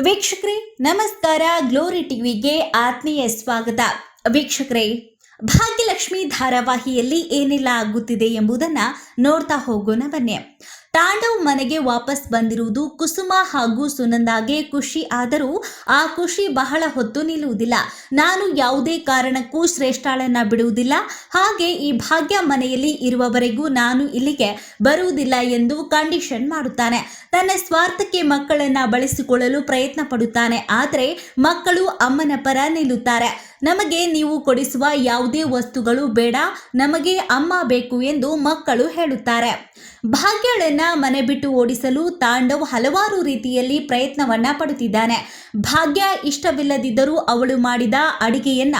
ವೀಕ್ಷಕರೇ, ನಮಸ್ಕಾರ. ಗ್ಲೋರಿ ಟಿವಿಗೆ ಆತ್ಮೀಯ ಸ್ವಾಗತ. ವೀಕ್ಷಕರೇ, ಭಾಗ್ಯಲಕ್ಷ್ಮಿ ಧಾರಾವಾಹಿಯಲ್ಲಿ ಏನೆಲ್ಲ ಆಗುತ್ತಿದೆ ಎಂಬುದನ್ನ ನೋಡ್ತಾ ಹೋಗೋಣ ಬನ್ನಿ. ತಾಂಡವ್ ಮನೆಗೆ ವಾಪಸ್ ಬಂದಿರುವುದು ಕುಸುಮ ಹಾಗೂ ಸುನಂದಾಗೆ ಖುಷಿ. ಆದರೂ ಆ ಖುಷಿ ಬಹಳ ಹೊತ್ತು ನಿಲ್ಲುವುದಿಲ್ಲ. ನಾನು ಯಾವುದೇ ಕಾರಣಕ್ಕೂ ಶ್ರೇಷ್ಠಾಳನ್ನ ಬಿಡುವುದಿಲ್ಲ. ಹಾಗೆ ಈ ಭಾಗ್ಯ ಮನೆಯಲ್ಲಿ ಇರುವವರೆಗೂ ನಾನು ಇಲ್ಲಿಗೆ ಬರುವುದಿಲ್ಲ ಎಂದು ಕಂಡೀಷನ್ ಮಾಡುತ್ತಾನೆ. ತನ್ನ ಸ್ವಾರ್ಥಕ್ಕೆ ಮಕ್ಕಳನ್ನ ಬಳಸಿಕೊಳ್ಳಲು ಪ್ರಯತ್ನ ಪಡುತ್ತಾನೆ. ಆದರೆ ಮಕ್ಕಳು ಅಮ್ಮನ ಪರ ನಿಲ್ಲುತ್ತಾರೆ. ನಮಗೆ ನೀವು ಕೊಡಿಸುವ ಯಾವುದೇ ವಸ್ತುಗಳು ಬೇಡ. ನಮಗೆ ಅಮ್ಮ ಬೇಕು ಎಂದು ಮಕ್ಕಳು ಹೇಳುತ್ತಾರೆ. ಭಾಗ್ಯಳನ್ನ ಮನೆ ಬಿಟ್ಟು ಓಡಿಸಲು ತಾಂಡವ್ ಹಲವಾರು ರೀತಿಯಲ್ಲಿ ಪ್ರಯತ್ನವನ್ನ ಪಡುತ್ತಿದ್ದಾನೆ. ಭಾಗ್ಯ ಇಷ್ಟವಿಲ್ಲದಿದ್ದರೂ ಅವಳು ಮಾಡಿದ ಅಡಿಗೆಯನ್ನ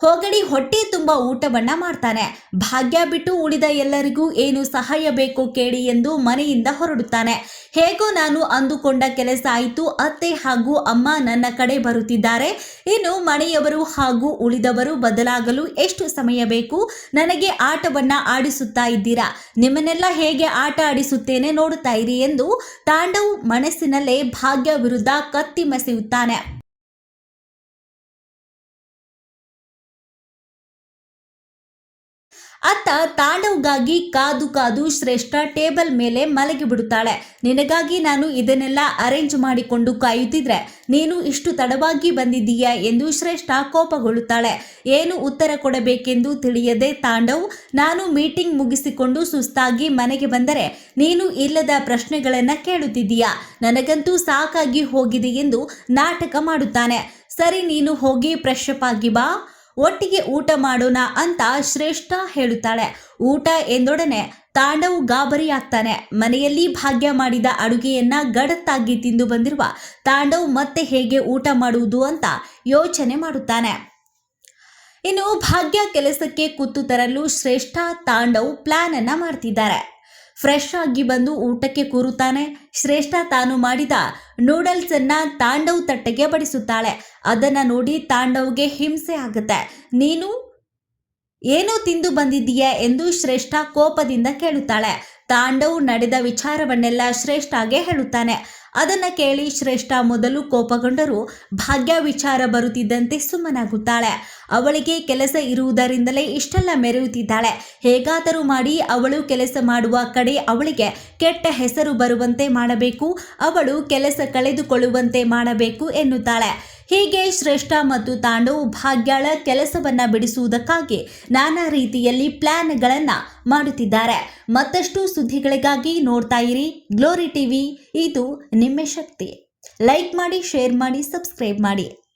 ಹೊಗಡಿ ಹೊಟ್ಟೆ ತುಂಬ ಊಟವನ್ನ ಮಾಡ್ತಾನೆ. ಭಾಗ್ಯ ಬಿಟ್ಟು ಉಳಿದ ಎಲ್ಲರಿಗೂ ಏನು ಸಹಾಯ ಬೇಕು ಕೇಳಿ ಎಂದು ಮನೆಯಿಂದ ಹೊರಡುತ್ತಾನೆ. ಹೇಗೋ ನಾನು ಅಂದುಕೊಂಡ ಕೆಲಸ ಆಯಿತು. ಅತ್ತೆ ಹಾಗೂ ಅಮ್ಮ ನನ್ನ ಕಡೆ ಬರುತ್ತಿದ್ದಾರೆ. ಇನ್ನು ಮನೆಯವರು ಹಾಗೂ ಉಳಿದವರು ಬದಲಾಗಲು ಎಷ್ಟು ಸಮಯ ಬೇಕು? ನನಗೆ ಆಟವನ್ನ ಆಡಿಸುತ್ತಾ ಇದ್ದೀರಾ? ನಿಮ್ಮನ್ನೆಲ್ಲ ಹೇಗೆ ಆಟ ಆಡಿಸುತ್ತೇನೆ ನೋಡುತ್ತಾ ಇರಿ ಎಂದು ತಾಂಡವ್ ಮನಸ್ಸಿನಲ್ಲೇ ಭಾಗ್ಯ ವಿರುದ್ಧ ಕತ್ತಿ ಮಸೆಯುತ್ತಾನೆ. ಅತ್ತ ತಾಂಡವ್ಗಾಗಿ ಕಾದು ಕಾದು ಶ್ರೇಷ್ಠ ಟೇಬಲ್ ಮೇಲೆ ಮಲಗಿ ಬಿಡುತ್ತಾಳೆ. ನಿನಗಾಗಿ ನಾನು ಇದನ್ನೆಲ್ಲ ಅರೇಂಜ್ ಮಾಡಿಕೊಂಡು ಕಾಯುತ್ತಿದ್ರೆ ನೀನು ಇಷ್ಟು ತಡವಾಗಿ ಬಂದಿದ್ದೀಯಾ ಎಂದು ಶ್ರೇಷ್ಠ ಕೋಪಗೊಳ್ಳುತ್ತಾಳೆ. ಏನು ಉತ್ತರ ಕೊಡಬೇಕೆಂದು ತಿಳಿಯದೆ ತಾಂಡವ್, ನಾನು ಮೀಟಿಂಗ್ ಮುಗಿಸಿಕೊಂಡು ಸುಸ್ತಾಗಿ ಮನೆಗೆ ಬಂದರೆ ನೀನು ಇಲ್ಲದ ಪ್ರಶ್ನೆಗಳನ್ನು ಕೇಳುತ್ತಿದ್ದೀಯಾ? ನನಗಂತೂ ಸಾಕಾಗಿ ಹೋಗಿದೆ ಎಂದು ನಾಟಕ ಮಾಡುತ್ತಾನೆ. ಸರಿ ನೀನು ಹೋಗಿ ಅಪ್ ಆಗಿ ಬಾ. ಒಟ್ಟಿಗೆ ಊಟ ಮಾಡೋಣ ಅಂತ ಶ್ರೇಷ್ಠ ಹೇಳುತ್ತಾಳೆ. ಊಟ ಎಂದೊಡನೆ ತಾಂಡವ್ ಗಾಬರಿಯಾಗ್ತಾನೆ. ಮನೆಯಲ್ಲಿ ಭಾಗ್ಯ ಮಾಡಿದ ಅಡುಗೆಯನ್ನ ಗಡತ್ತಾಗಿ ತಿಂದು ಬಂದಿರುವ ತಾಂಡವ್ ಮತ್ತೆ ಹೇಗೆ ಊಟ ಮಾಡುವುದು ಅಂತ ಯೋಚನೆ ಮಾಡುತ್ತಾನೆ. ಇನ್ನು ಭಾಗ್ಯ ಕೆಲಸಕ್ಕೆ ಕೂತು ತರಲು ಶ್ರೇಷ್ಠ ತಾಂಡವ್ ಪ್ಲಾನ್ ಅನ್ನ ಮಾಡ್ತಿದ್ದಾರೆ. ಫ್ರೆಶ್ ಆಗಿ ಬಂದು ಊಟಕ್ಕೆ ಕೂರುತ್ತಾನೆ. ಶ್ರೇಷ್ಠ ತಾನು ಮಾಡಿದ ನೂಡಲ್ಸ್ ಅನ್ನ ತಾಂಡವ್ ತಟ್ಟೆಗೆ ಬಡಿಸುತ್ತಾಳೆ. ಅದನ್ನ ನೋಡಿ ತಾಂಡವ್ಗೆ ಹಿಂಸೆ ಆಗುತ್ತೆ. ನೀನು ಏನು ತಿಂದು ಬಂದಿದ್ದೀಯ ಎಂದು ಶ್ರೇಷ್ಠ ಕೋಪದಿಂದ ಕೇಳುತ್ತಾಳೆ. ತಾಂಡವ್ ನಡೆದ ವಿಚಾರವನ್ನೆಲ್ಲ ಶ್ರೇಷ್ಠಗೆ ಹೇಳುತ್ತಾನೆ. ಅದನ್ನ ಕೇಳಿ ಶ್ರೇಷ್ಠ ಮೊದಲು ಕೋಪಗೊಂಡರೂ ಭಾಗ್ಯ ವಿಚಾರ ಬರುತ್ತಿದ್ದಂತೆ ಸುಮ್ಮನಾಗುತ್ತಾಳೆ. ಅವಳಿಗೆ ಕೆಲಸ ಇರುವುದರಿಂದಲೇ ಇಷ್ಟೆಲ್ಲ ಮೆರೆಯುತ್ತಿದ್ದಾಳೆ. ಹೇಗಾದರೂ ಮಾಡಿ ಅವಳು ಕೆಲಸ ಮಾಡುವ ಕಡೆ ಅವಳಿಗೆ ಕೆಟ್ಟ ಹೆಸರು ಬರುವಂತೆ ಮಾಡಬೇಕು, ಅವಳು ಕೆಲಸ ಕಳೆದುಕೊಳ್ಳುವಂತೆ ಮಾಡಬೇಕು ಎನ್ನುತ್ತಾಳೆ. ಹೀಗೆ ಶ್ರೇಷ್ಠ ಮತ್ತು ತಾಂಡವ್ ಭಾಗ್ಯಳ ಕೆಲಸವನ್ನ ಬಿಡಿಸುವುದಕ್ಕಾಗಿ ನಾನಾ ರೀತಿಯಲ್ಲಿ ಪ್ಲಾನ್ಗಳನ್ನ ಮಾಡುತ್ತಿದ್ದಾರೆ. ಮತ್ತಷ್ಟು ಸುದ್ದಿಗಳಿಗಾಗಿ ನೋಡ್ತಾ ಇರಿ ಗ್ಲೋರಿ ಟಿವಿ. ಇದು ನಿಮ್ಮ ಶಕ್ತಿ ಲೈಕ್ ಮಾಡಿ, ಶೇರ್ ಮಾಡಿ, ಸಬ್ಸ್ಕ್ರೈಬ್ ಮಾಡಿ.